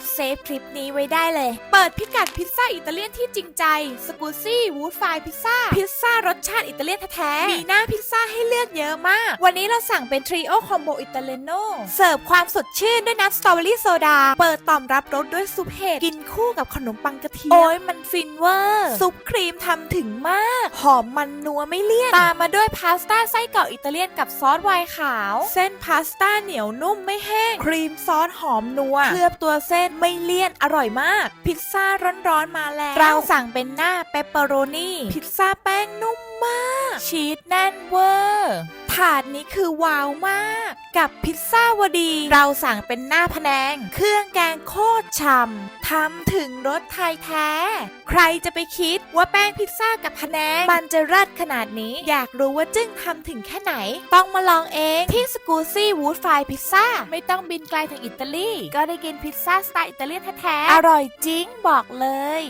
ดเซฟคลิปนี้ไว้ได้เลย เปิดพิกัดพิซซ่าอิตาเลียนที่จริงใจสกูซี่วูดไฟพิซซ่าพิซซ่ารสชาติอิตาเลียนแท้ๆมีหน้าพิซซ่าให้เลือกเยอะมาก วันนี้เราสั่งเป็นทริโอคอมโบอิตาเลโนเสิร์ฟความสดชื่นด้วยน้ำสตรอเบอรี่โซดา เปิดตอมรับรสด้วยซุปเห็ด กินคู่กับขนมปังกระเทียม โอ้ยมันฟินเวอร์ ซุปครีมทำถึงมาก หอมมันนัวไม่เลี่ยน ตามมาด้วยพาสต้าไส้กรอกอิตาเลียนกับซอสไวน์ขาว เส้นพาสต้าเหนียวนุ่มไม่แห้ง ครีมซอสหอมนัว เคลือบตัวเส้นไม่เลี่ยนอร่อยมาก พิซซ่าร้อนๆมาแล้ว เราสั่งเป็นหน้าเปปเปอโรนีพิซซ่าแป้งนุ่มมาก ชีสแน่นเวอร์ ถาดนี้คือว้าวมาก กับพิซซ่าวดี เราสั่งเป็นหน้าพแนง เครื่องแกงโคตรฉ่ำทำถึงรสไทยแท้ ใครจะไปคิดว่าแป้งพิซซ่ากับพแนง มันจะรัดขนาดนี้ อยากรู้ว่าจึ้งทำถึงแค่ไหน ต้องมาลองเองที่สกูซี่วูดไฟพิซซ่าไม่ต้องบินไกลถึงอิตาลี ก็ได้กินพิซซ่าสไตล์อิตาเลียนแท้ๆอร่อยจริงบอกเลย